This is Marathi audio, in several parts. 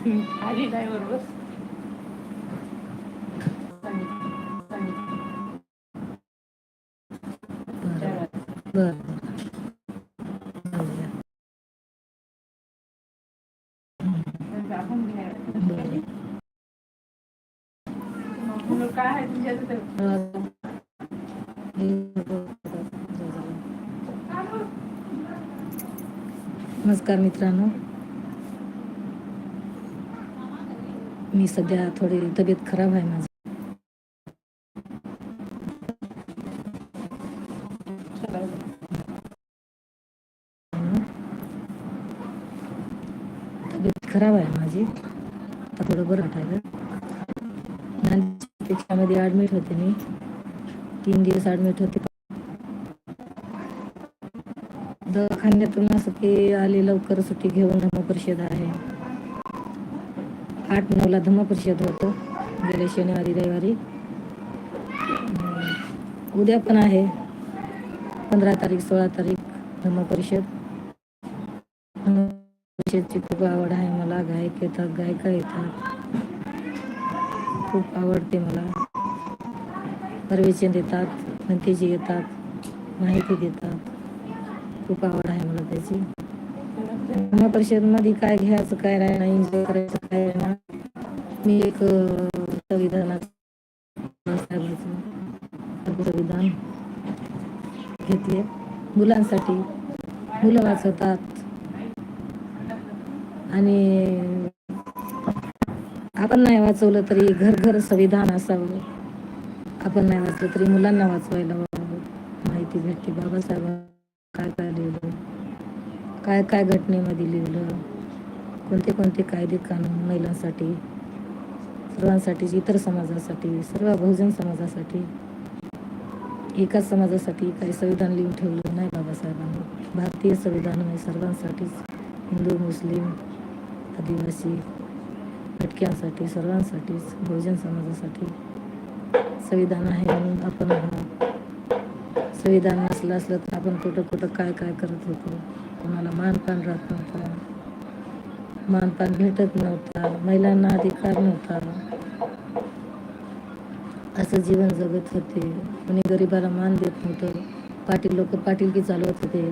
आली नाही बरोबर. बर काय आहे तुमच्या नमस्कार मित्रांनो. मी सध्या थोडी तब्येत खराब आहे माझी. तब्येत खराब आहे माझी. आता थोडं बरं वाटायला. त्याच्यामध्ये ॲडमिट होते मी. तीन दिवस ॲडमिट होते. दवाखान्यातून असं की आले लवकर सुट्टी घेऊन परिषद आहे. आठ नऊला धम्मपरिषद होतं. गेल्या शनिवारी रविवारी. उद्या पण आहे. पंधरा तारीख सोळा तारीख धम्मपरिषद. परिषदची खूप आवड आहे मला. गायक येतात गायिका येतात. खूप आवडते मला. प्रवचन देतात भंतेजी येतात माहिती देतात. खूप आवड आहे मला त्याची. धर्म परिषदमध्ये काय घ्यायचं काय नाही एन्जॉय करायचं. मी एक संविधानाचं संविधान घेतले. मुलांसाठी मुलं वाचवतात. आणि आपण नाही वाचवलं तरी घर घर संविधान असावं. आपण नाही वाचलं तरी मुलांना वाचवायला माहिती भेटते. बाबासाहेब काय काय लिहिलं? काय काय घटनेमध्ये लिहिलं? कोणते कोणते कायदे कानून महिलांसाठी सर्वांसाठी इतर समाजासाठी सर्व बहुजन समाजासाठी एकाच समाजासाठी काही संविधान लिहून ठेवलं नाही बाबासाहेबांनी. भारतीय संविधान आहे सर्वांसाठीच हिंदू मुस्लिम आदिवासी भटक्यांसाठी सर्वांसाठीच बहुजन समाजासाठी संविधान आहे म्हणून आपण संविधान नसलं असलं तर आपण कुठं कुठं काय काय करत होतो. कोणाला मानपान राहत नव्हता मानपान भेटत नव्हता महिलांना अधिकार नव्हता. असं जीवन जगत होते. कोणी गरिबाला मान देत नव्हतं. पाटील लोक पाटीलकी चालवत होते.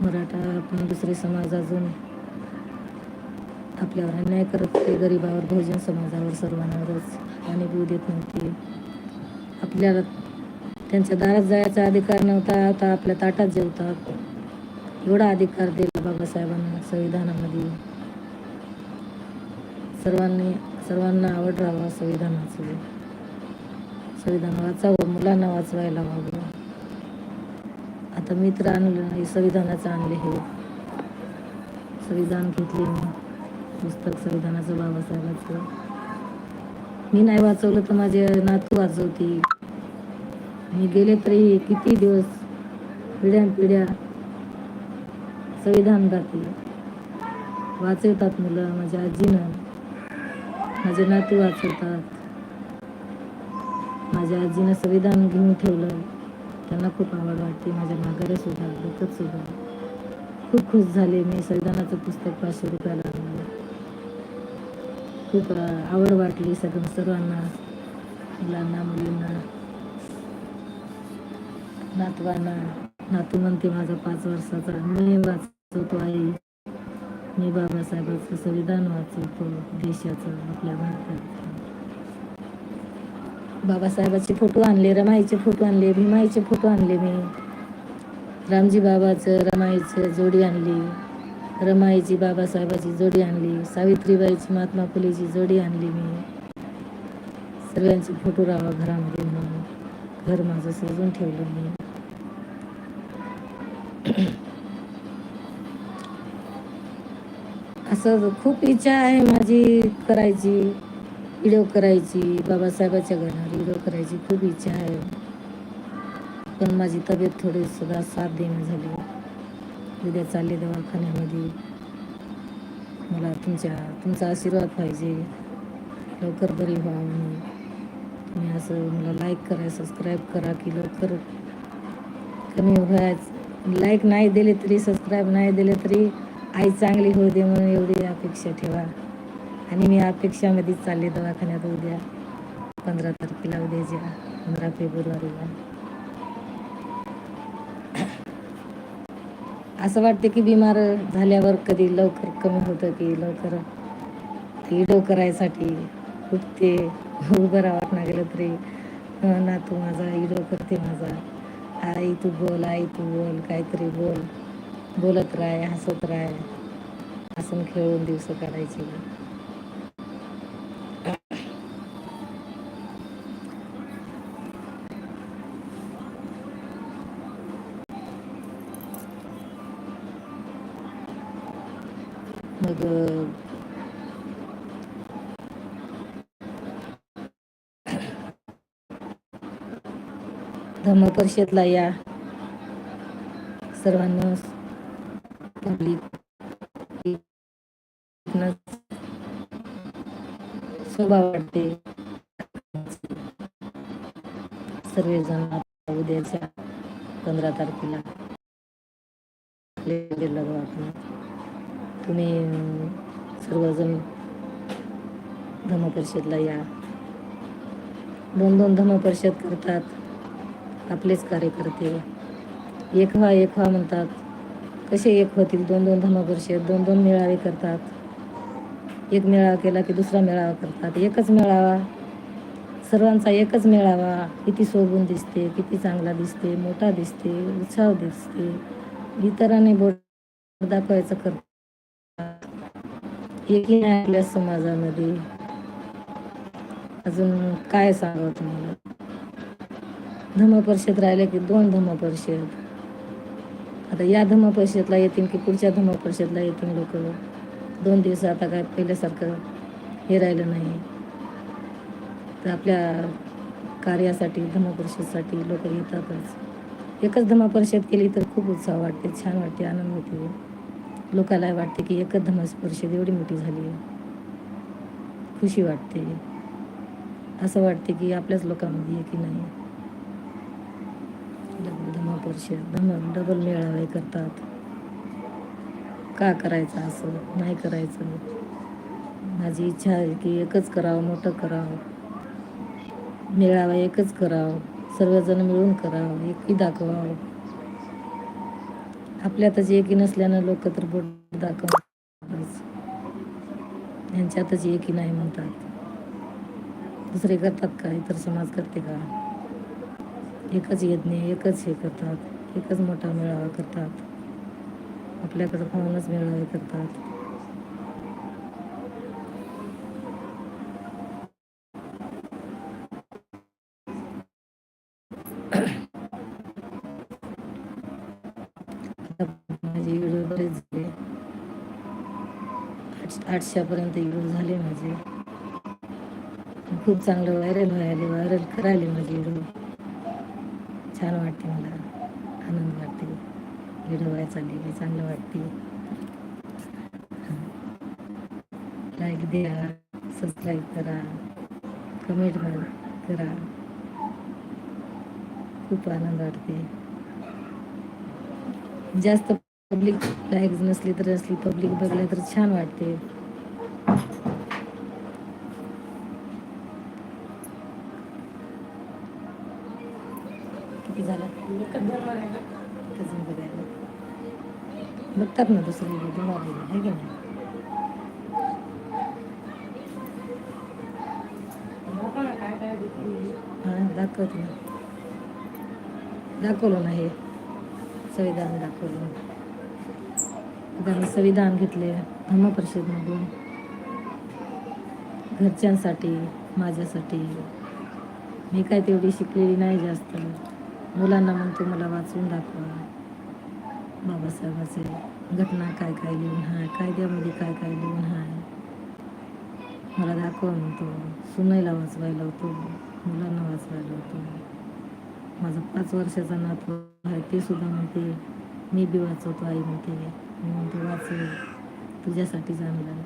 मराठा आपण दुसरे समाज अजून आपल्यावर अन्याय करत होते. गरिबावर बहुजन समाजावर सर्वांवरच आणि बू देत नव्हते. आपल्याला त्यांच्या दारात जायचा अधिकार नव्हता. आता आपल्या ताटात जेवतात. एवढा अधिकार दिला बाबासाहेबांना संविधानामध्ये. सर्वांनी सर्वांना आवड राहावा संविधानाचं संविधान वाचावं मुलांना वाचवायला व्हावं आता मी तर आणलं हे संविधानाचं आणले हे. संविधान घेतले मी. पुस्तक संविधानाचं बाबासाहेबाचं. मी नाही वाचवलं तर माझे नातू वाचवतील. मी गेले तरी किती दिवस पिढ्यान पिढ्या संविधान गाते वाचवतात मुलं माझ्या आजीनं. माझे नातू वाचवतात. माझ्या आजीनं संविधान घेऊन ठेवलं. त्यांना खूप आवड वाटते. माझ्या माघारे सुद्धा लोकच सुद्धा. खूप खुश झाले मी. संविधानाचं पुस्तक पाचशे रुपयाला आणलं. खूप आवड वाटली सगळं सर्वांना. मुलांना मुलींना. नातवांना. नातू म्हणते माझा पाच वर्षाचा मी वाचवतो आई. मी बाबासाहेबांचं संविधान वाचवतो देशाचं आपल्या भारतात बाबासाहेबाचे फोटो आणले रमाईचे फोटो आणले भीमाईचे फोटो आणले मी. रामजी बाबाचं रमाईचं जोडी आणली. रमाईची बाबासाहेबाची जोडी आणली. सावित्रीबाईची महात्मा फुलेची जोडी आणली मी. सगळ्यांचे फोटो राहावा घरामध्ये म्हणून. घर माझं सजून ठेवलं मी. असं खूप इच्छा आहे माझी करायची व्हिडिओ करायची बाबासाहेबाच्या घरावर व्हिडिओ करायची खूप इच्छा आहे. पण माझी तब्येत थोडी सुद्धा साथ देणं झाली. उद्या चालले दवाखान्यामध्ये. मला तुमच्या तुमचा आशीर्वाद पाहिजे. लवकर बरी व्हा मी तुम्ही असं मला लाईक करा सबस्क्राईब करा की लवकर कमी व्हायच. लाईक नाही दिले तरी सबस्क्राईब नाही दिले तरी आई चांगली होऊ दे म्हणून एवढी अपेक्षा ठेवा. आणि मी अपेक्षामध्येच चालले दवाखान्यात उद्या. पंधरा तारखेला उद्याच्या पंधरा फेब्रुवारीला. असं वाटतं की बिमार झाल्यावर कधी लवकर कमी होतं की लवकर इडो करायसाठी उठते उभं राहावं ना गेलं तरी. ना नातू माझा इडो करते माझा. आई तू बोल आई तू बोल काहीतरी बोल. बोलत राहाय हसत राहाय हसून खेळून दिवस काढायचे. मग धम्म परिषदला या सर्वांना पब्लिक वाटते. सर्वजण उद्याच्या पंधरा तारखेला तुम्ही सर्वजण सर्वजण धम्मपरिषदला या. दोन दोन धमपरिषद करतात. आपलेच कार्यकर्ते. एक व्हा एक व्हा म्हणतात. कसे एक होतील दोन दोन धम्मपरिषद दोन दोन मेळावे करतात. एक मेळावा केला की दुसरा मेळावा करतात. एकच मेळावा सर्वांचा एकच मेळावा. किती शोभून दिसते किती चांगला दिसते मोठा दिसते उत्साह दिसते. इतरांनी बोट दाखवायचं करतात. एकी नाही आपल्या समाजामध्ये. अजून काय सांगावं तुम्हाला? धम्मपरिषद राहिले की दोन धम्मपरिषद आता या धमापरिषदला येतील की पुढच्या धमापरिषदला येतील लोक? दोन दिवस आता काय पहिल्यासारखं हे राहिलं नाही. तर आपल्या कार्यासाठी धमापरिषदसाठी लोक येतातच. एकच धमापरिषद केली तर खूप उत्साह वाटते छान वाटते आनंद होते. लोकाला वाटते की एकच धम्मपरिषद एवढी मोठी झाली आहे. खुशी वाटते. असं वाटते की आपल्याच लोकांमध्ये आहे की नाही. डबल धम्मपरिषद डबल मेळावे करतात. का करायचं असं? नाही करायचं. माझी इच्छा आहे की एकच करावं मोठं करावं. मेळावा एकच करावं. सर्वजण मिळून करावं एकी दाखवावं. आपल्यातच एकी नसल्यानं लोक तर बोट दाखवतात यांच्यातच एकी नाही म्हणतात. दुसरे करतात का इतर समाज करते का? एकच यज्ञ एकच हे करतात एकच मोठा मेळावा करतात. आपल्याकडं पाहूनच मेळावे करतात. माझे व्हिडिओ बरेच झाले. आठ आठशेपर्यंत व्हिडिओ झाले माझे. खूप चांगलं व्हायरल व्हायले व्हायरल करायले माझे व्हिडिओ. छान वाटते मला. आनंद वाटते. व्हिडिओ व्हायला चांगलं वाटते. लाईक द्या सबस्क्राईब करा कमेंट करा. खूप आनंद वाटते. जास्त पब्लिक लाईक नसली तर असली पब्लिक बघल्या तर छान वाटते. किती झाला. अजून बघायला बघतात ना दुसरी बिमारी आहे की नाही? हां दाखवत ना. दाखवलं ना हे. संविधान दाखवलं. त्यांनी संविधान घेतले धम्मपरिषदमधून घरच्यांसाठी माझ्यासाठी. मी काय तेवढी शिकलेली नाही जास्त. मुलांना म्हणतो मला वाचून दाखवा. बाबासाहेबाचे घटना काय काय लिहून हाय कायद्यामध्ये काय काय लिहून हाय. मला दाखवा म्हणतो सुनैला वाचवायला होतो. मुलांना वाचवायला होतो. माझा पाच वर्षाचा नातू आहे ते सुद्धा म्हणते मी बी वाचवतो आई म्हणते. मी म्हणतो वाचव. तुझ्यासाठी चांगलं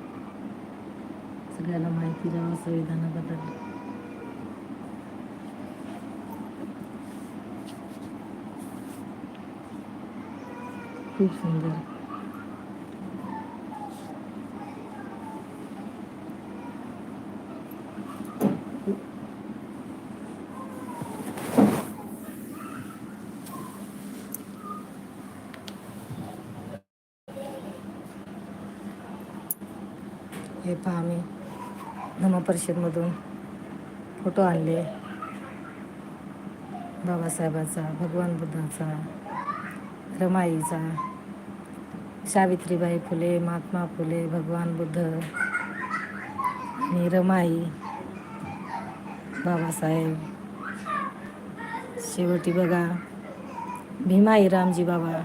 सगळ्याला माहिती द्यावा संविधानाबद्दल. खूप सुंदर. हे पहा मी धमा परिषदमधून फोटो आणले. बाबासाहेबाचा भगवान बुद्धाचा रमाईचा सावित्रीबाई फुले महात्मा फुले भगवान बुद्ध आणि रमाई बाबासाहेब शेवटी बघा भीमाई रामजी बाबा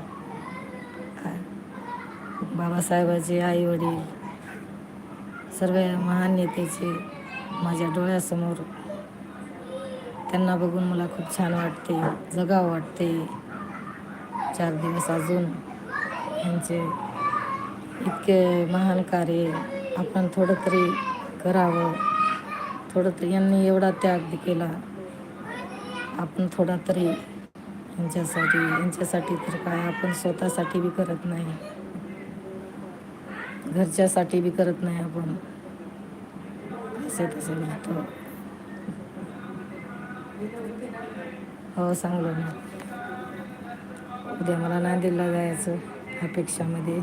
बाबासाहेबाचे आई वडील सर्व महान नेत्याचे माझ्या डोळ्यासमोर. त्यांना बघून मला खूप छान वाटते जगावं वाटते. चार दिवस अजून यांचे इतके महान कार्य आपण थोडं तरी करावं. थोडं तरी यांनी एवढा त्याग केला. आपण थोडा तरी यांच्यासाठी यांच्यासाठी तर काय आपण स्वतःसाठी बी करत नाही. घरच्यासाठी बी करत नाही आपण. असे तसे म्हणतो हो सांगलो ना. उद्या मला नांदेडला जायचं. अपेक्षामध्ये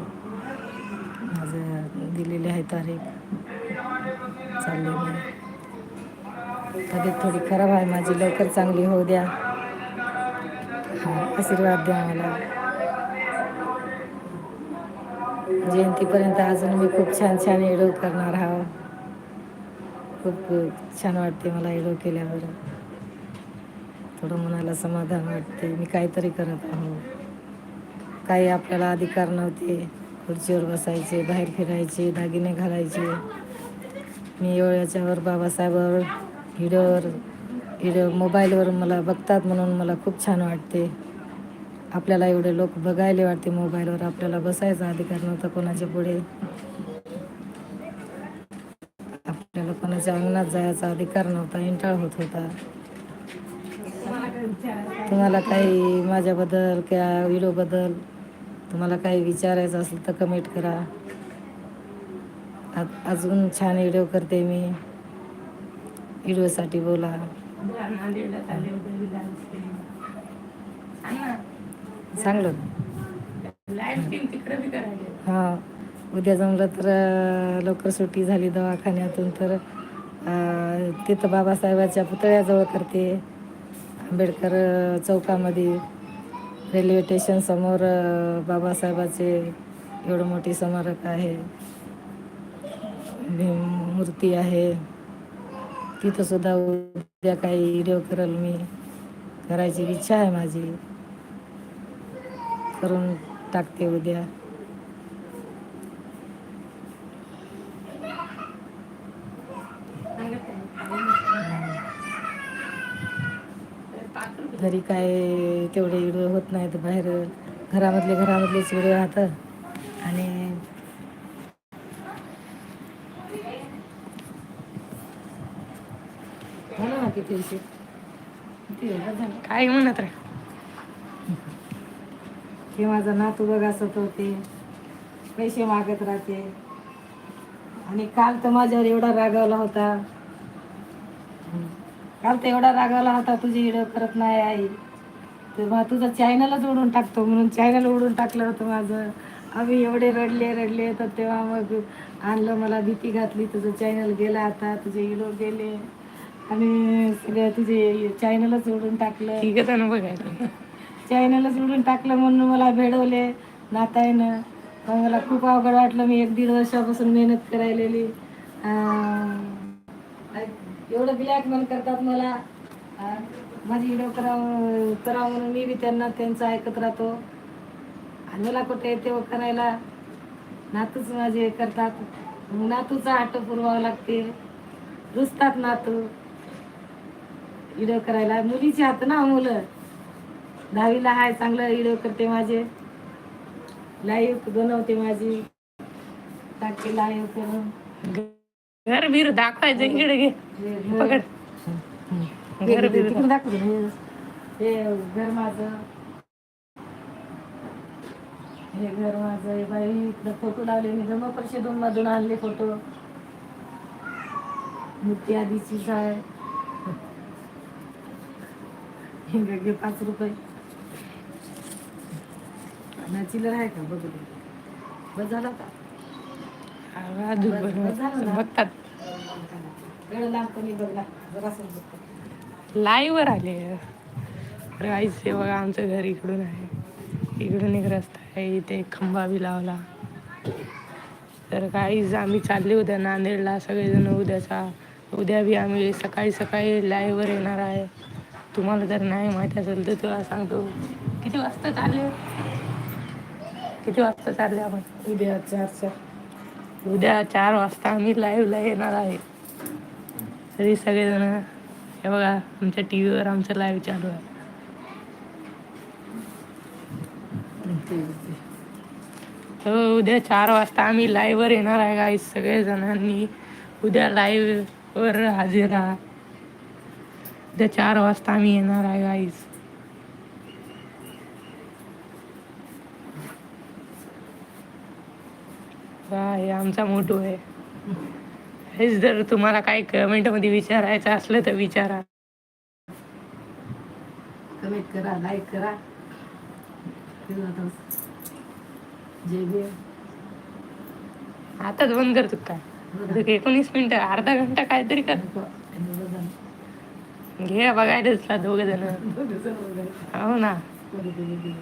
माझं दिलेली आहे तारीख. चालली मी तब्येत थोडी खराब आहे. माझी लवकर चांगली होऊ द्या. आशीर्वाद द्या मला. जयंतीपर्यंत अजून मी खूप छान छान एडो करणार आहो. खूप छान वाटते मला एडो केल्यावर थोडं मनाला समाधान वाटते. मी काहीतरी करत आहो. काही आपल्याला अधिकार नव्हते. खुर्चीवर बसायचे बाहेर फिरायचे दागिने घालायचे. मी एवढ्याच्यावर बाबासाहेबावर व्हिडिओवर व्हिडिओ मोबाईलवर मला बघतात म्हणून मला खूप छान वाटते. आपल्याला एवढे लोक बघायला वाटते मोबाईलवर. आपल्याला बसायचा अधिकार नव्हता कोणाच्या पुढे. आपल्याला कोणाच्या अंगणात जायचा अधिकार नव्हता. इंटाळ होत होता. तुम्हाला काही माझ्याबद्दल किंवा व्हिडिओबद्दल तुम्हाला काही विचारायचं असेल तर कमेंट करा. आ- अजून छान व्हिडिओ करते मी. व्हिडिओसाठी बोला. चांगलं. हा हां उद्या जमलं तर लवकर सुट्टी झाली दवाखान्यातून तर तिथं बाबासाहेबाच्या पुतळ्याजवळ करते. आंबेडकर चौकामध्ये. रेल्वे स्टेशनसमोर बाबासाहेबाचे एवढं मोठी स्मारक आहे. मूर्ती आहे. तिथं सुद्धा उद्या काही व्हिडिओ करेल मी. करायची इच्छा आहे माझी. करून टाकते उद्या. घरी काय तेवढे व्हिडिओ होत नाहीत बाहेर. घरामधले घरामधलेच व्हिडिओ राहतात. आणि ना किती वेळ? काय म्हणत रे हे माझा नातू बघ असत होते पैसे मागत राहते. आणि काल तर माझ्यावर एवढा रागावला होता. काल तर एवढा रागावला होता तुझी व्हिडिओ करत नाही आई. तर मग तुझं चॅनलच उडून टाकतो म्हणून चॅनल उडून टाकलं होतं माझं. आम्ही एवढे रडले रडले तर तेव्हा मग आणलं मला भीती घातली तुझं चॅनल गेलं आता तुझे व्हिडिओ गेले. आणि सगळं तुझे चॅनलच उडून टाकलं. ठीक आहे ना बघायला चॅनलच उडून टाकलं म्हणून मला भेडवले नातायनं. मग मला खूप अवघड वाटलं मी एक दीड वर्षापासून मेहनत करायलेली. एवढं ब्लॅकमेल करतात मला. माझी व्हिडिओ करावं करावं म्हणून मी बी त्यांना त्यांचं ऐकत राहतो. आणि मला कुठे येते व करायला? नातूच माझे करतात. नातूचा आटो पुरवावं लागते. रुजतात नातू. व्हिडिओ करायला. मुलीचे हात ना मुलं दहावीला आहे चांगलं व्हिडिओ करते माझे. लाईव्ह बनवते माझी. टाकते लाईव्ह करून. घर बीर दाखवायचं इकडे घे. पकड. घर बीर. हे घर माझं. हे घर माझं हे बाई. इकडं फोटो लावले मी. जमा परिषदून मधून आणले फोटो मूर्ती आधीचीच आहे. हे घे पाच रुपये. ना चिल्लर आहे का? बघू दे. बस झाला का? बघतात. लाईव्ह वर आले. हे बघा आमचं घर इकडून आहे. इकडून एक रस्ता आहे इथे एक खंबा बी लावला. तर काहीच आम्ही चालले उद्या नांदेडला सगळेजण उद्याचा उद्या बी आम्ही सकाळी सकाळी live वर येणार आहे. तुम्हाला जर नाही माहिती असेल तर तुला सांगतो. किती वाजता चालले? किती वाजता चालले आपण? उद्या चार चार उद्या चार वाजता आम्ही लाईव्हला येणार आहे. तरी सगळेजण हे बघा आमच्या टी व्हीवर आमचं लाईव्ह चालू आहे. तर उद्या चार वाजता आम्ही live वर येणार आहे गाईस सगळे जणांनी उद्या live वर हजर. राहा उद्या चार वाजता आम्ही येणार आहे गाईस हे आमचा मोठो आहे. हेच जर तुम्हाला काही कमेंटमध्ये विचारायचं असलं तर विचारा. कमेंट करा लाईक करा. आताच बंद करतो काय. एकोणीस मिनिटं अर्धा घंटा काहीतरी कर. घे बघायला दोघ जण. हो ना कोणी कोणी कोणी.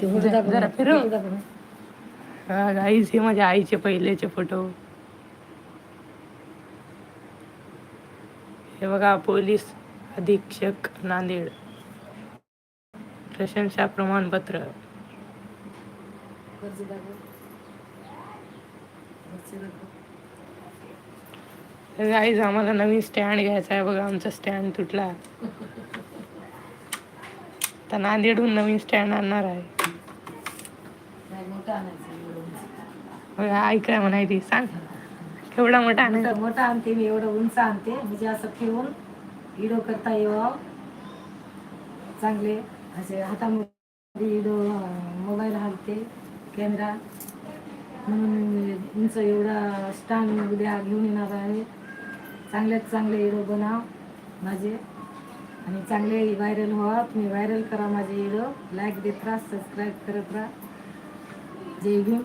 ते फोटो दाखव जरा ना. फिरव. फोटो दाखव ना. हा गाईस हे माझ्या आईचे पहिलेचे फोटो हे बघा पोलीस अधीक्षक नांदेड प्रशंसा प्रमाणपत्र दाखव. दाखव. गाईज आम्हाला नवीन स्टँड घ्यायचा आहे बघा आमचा स्टँड तुटला तर नांदेडहून नवीन स्टँड आणणार आहे नाही, मोठं आणायचं एवढं उंच. बघा आई काय म्हणायची सांग. केवढा मोठा आणायचा मोठा आणते मी एवढं उंच आणते. म्हणजे असं ठेवून इडो करता यावं. चांगले असे हातामध्ये इडो मोबाईल हालते कॅमेरा. म्हणून उंच एवढा स्टँड उद्या घेऊन येणार आहे. चांगल्यात चांगले हिरो बनाव माझे. आणि चांगले व्हायरल व्हा. तुम्ही व्हायरल करा माझे व्हिडिओ लाईक देत राहा सबस्क्राईब करत राहा. जय भीम.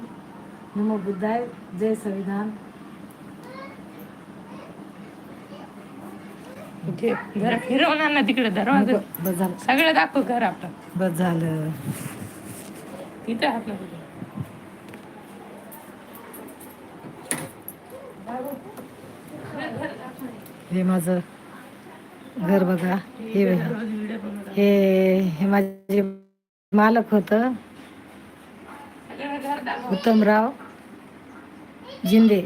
नमो बुद्धाय जय संविधान. फिरवणार ना तिकडे दरवाजा. बस झालं. सगळं दाखव घर आपलं. बस झालं. तिथे ना. हे माझं घर बघा. हे. हे हे माझे मालक होतं. उत्तमराव. जिंदे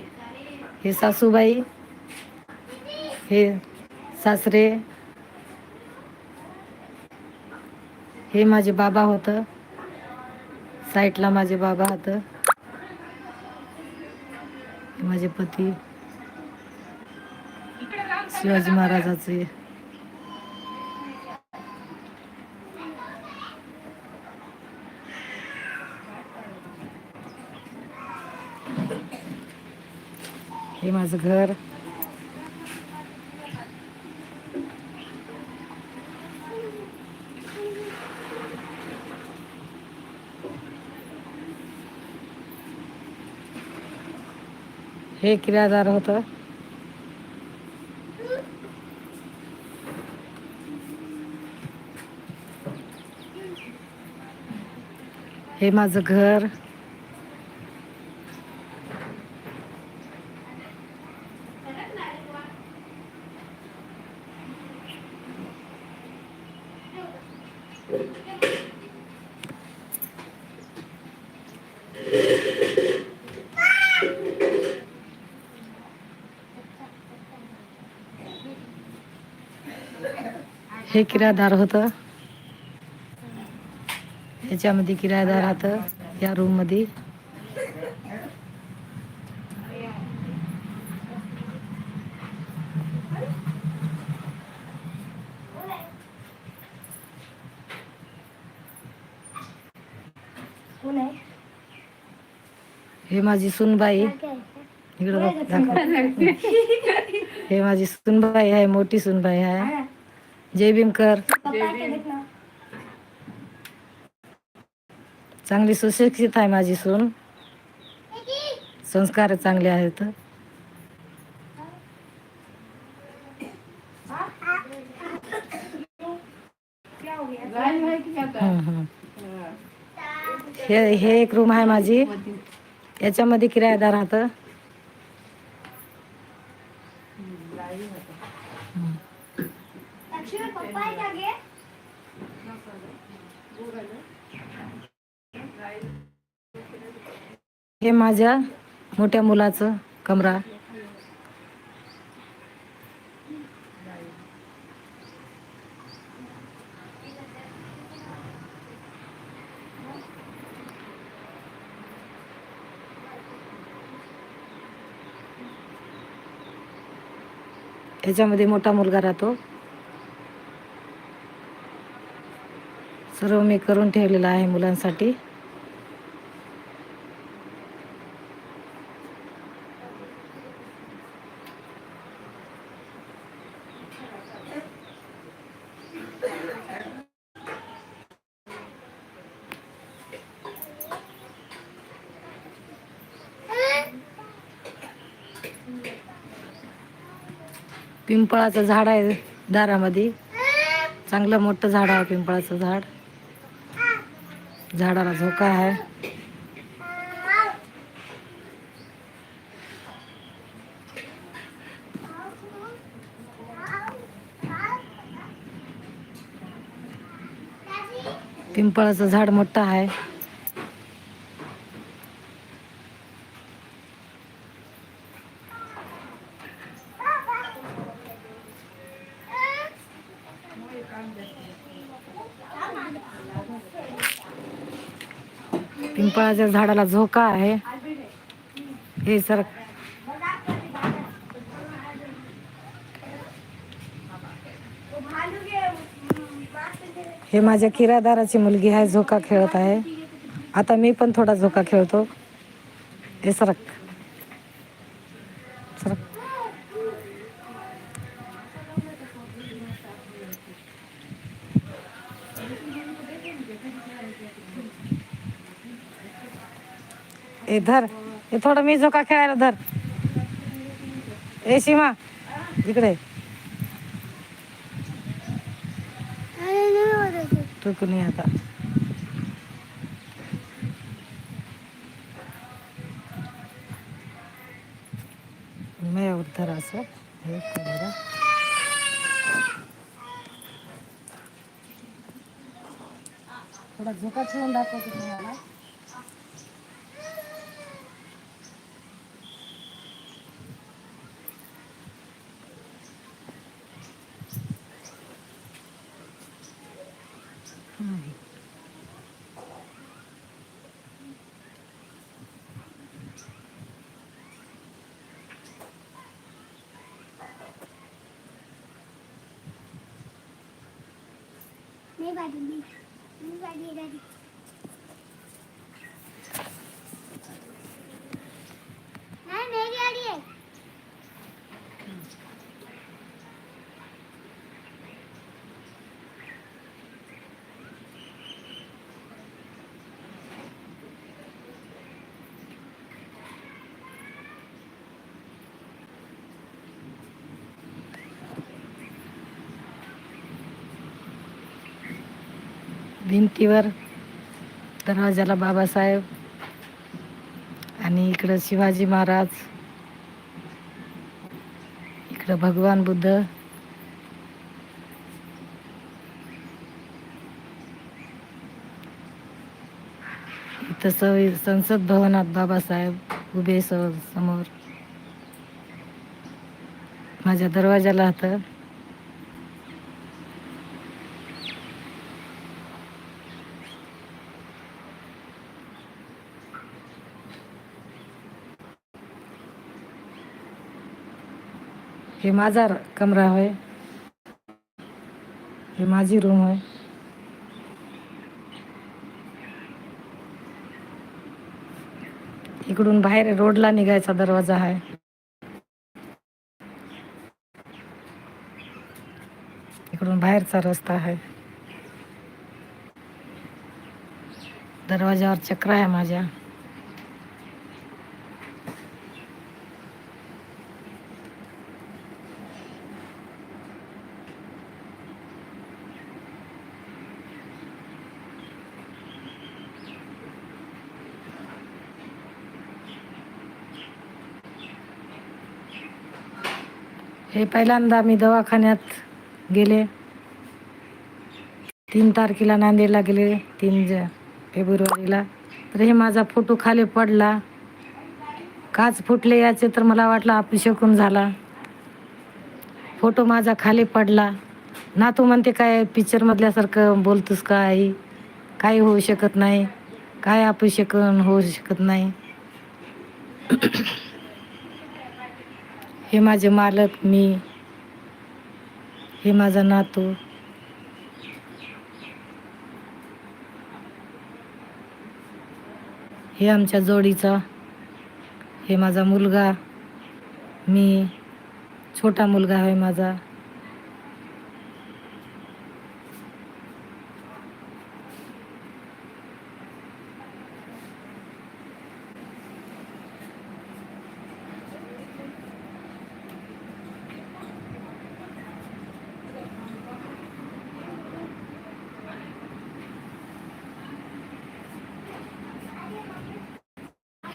हे सासूबाई हे सासरे हे माझे बाबा होतं. साईटला माझे बाबा होतं. माझे पती. शिवाजी महाराजाचे हे माझं घर. हे किरायादार होतं. हे माझं घर. हे किरायादार होतं. याच्यामध्ये किरायादार राहतं या रूममध्ये हे माझी सुनबाई. इकडं. हे माझी सुनबाई आहे मोठी सुनबाई आहे. जय भीम. कर चांगली सुशिक्षित आहे माझी सून. संस्कार चांगले आहेत. हे हे एक रूम आहे माझी. याच्यामध्ये किरायादार राहतं. हे माझ्या मोठ्या मुलाचं कमरा. याच्यामध्ये मोठा मुलगा राहतो. सर्व मी करून ठेवलेला आहे मुलांसाठी. पिंपळाचं झाड आहे दारामध्ये. चांगलं मोठं झाड आहे पिंपळाचं झाड. झाडाला झोका आहे. पिंपळाचं झाड मोठं आहे. पिंपळाच्या झाडाला झोका आहे. हे सर हे माझ्या किरादाराची मुलगी आहे झोका खेळत आहे. आता मी पण थोडा झोका खेळतो. हे सरक सरक धर. हे थोडं मी झोका खेळायला धर. ए सीमा. इकडे. नाही आता. मी धर असं हे थोडा झोका खेळून दाखवतो तुम्हाला नहीं गाड़ी नहीं नहीं गाड़ी है गाड़ी नहीं मेरी गाड़ी है भिंतीवर. दरवाजाला बाबासाहेब. आणि इकडं शिवाजी महाराज. इकडं भगवान बुद्ध. इथं संसद भवनात बाबासाहेब उभे समोर. माझ्या दरवाजाला होतं. हे माझा कमरा होय. हे माझी रूम होय. इकडून बाहेर रोडला निघायचा दरवाजा आहे इकडून बाहेरचा रस्ता आहे दरवाजावर चक्र आहे माझ्या. हे पहिल्यांदा मी दवाखान्यात गेले. तीन तारखेला नांदेडला गेले तीन ज फेब्रुवारीला. तर हे माझा फोटो खाली पडला. काच फुटले याचे तर मला वाटलं अपशकून झाला. फोटो माझा खाली पडला. ना तू म्हणते काय पिक्चरमधल्यासारखं बोलतोस का आई? काही होऊ शकत नाही. काय अपशकन होऊ शकत नाही. हे माझे मालक मी. हे माझा नातू. हे आमच्या जोडीचा. हे माझा मुलगा. मी. छोटा मुलगा आहे माझा.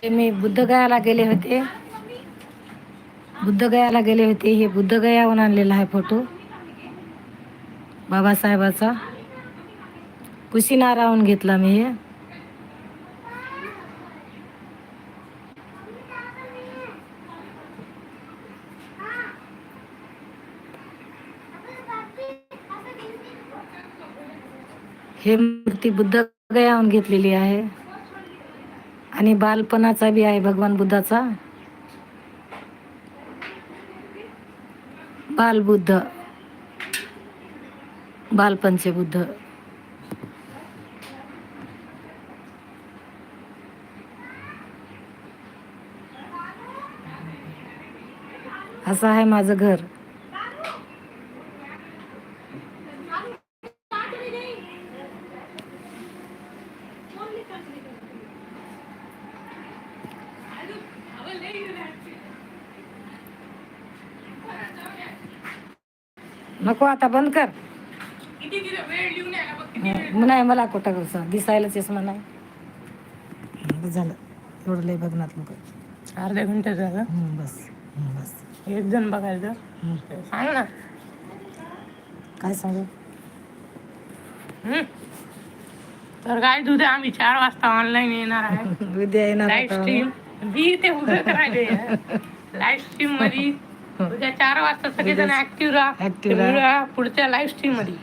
मी बुद्धगयाला गेले होते. बुद्धगयाला गेले होते. हे बुद्धगयाहून आणलेला आहे फोटो. बाबासाहेबाचा. कुशीनाराहून घेतला मी हे. हे मूर्ती बुद्धगयाहून घेतलेली आहे. आणि बालपणाचा बी आहे भगवान बुद्धाचा. बालबुद्ध. बालपणचे बुद्ध. असं आहे माझं घर. नको आता बंद कर. नाही मला कुठं कसं दिसायला चष्मा नाही. हं, बस झालं. एवढं लय बघणार नको अर्ध्या घंटे झालं? बस बस. एक जण बघायचं. सांग ना. काय सांगू. तर काय तुझे आम्ही चार वाजता ऑनलाईन येणार आहे. उद्या येणार लाईव्ह स्ट्रीम मी ते उभं करायले लाईव्ह स्ट्रीममध्ये उद्या चार वाजता सगळेजण ऍक्टिव्ह राहा. Active राहा. पुढच्या लाईव्ह स्ट्रीममध्ये.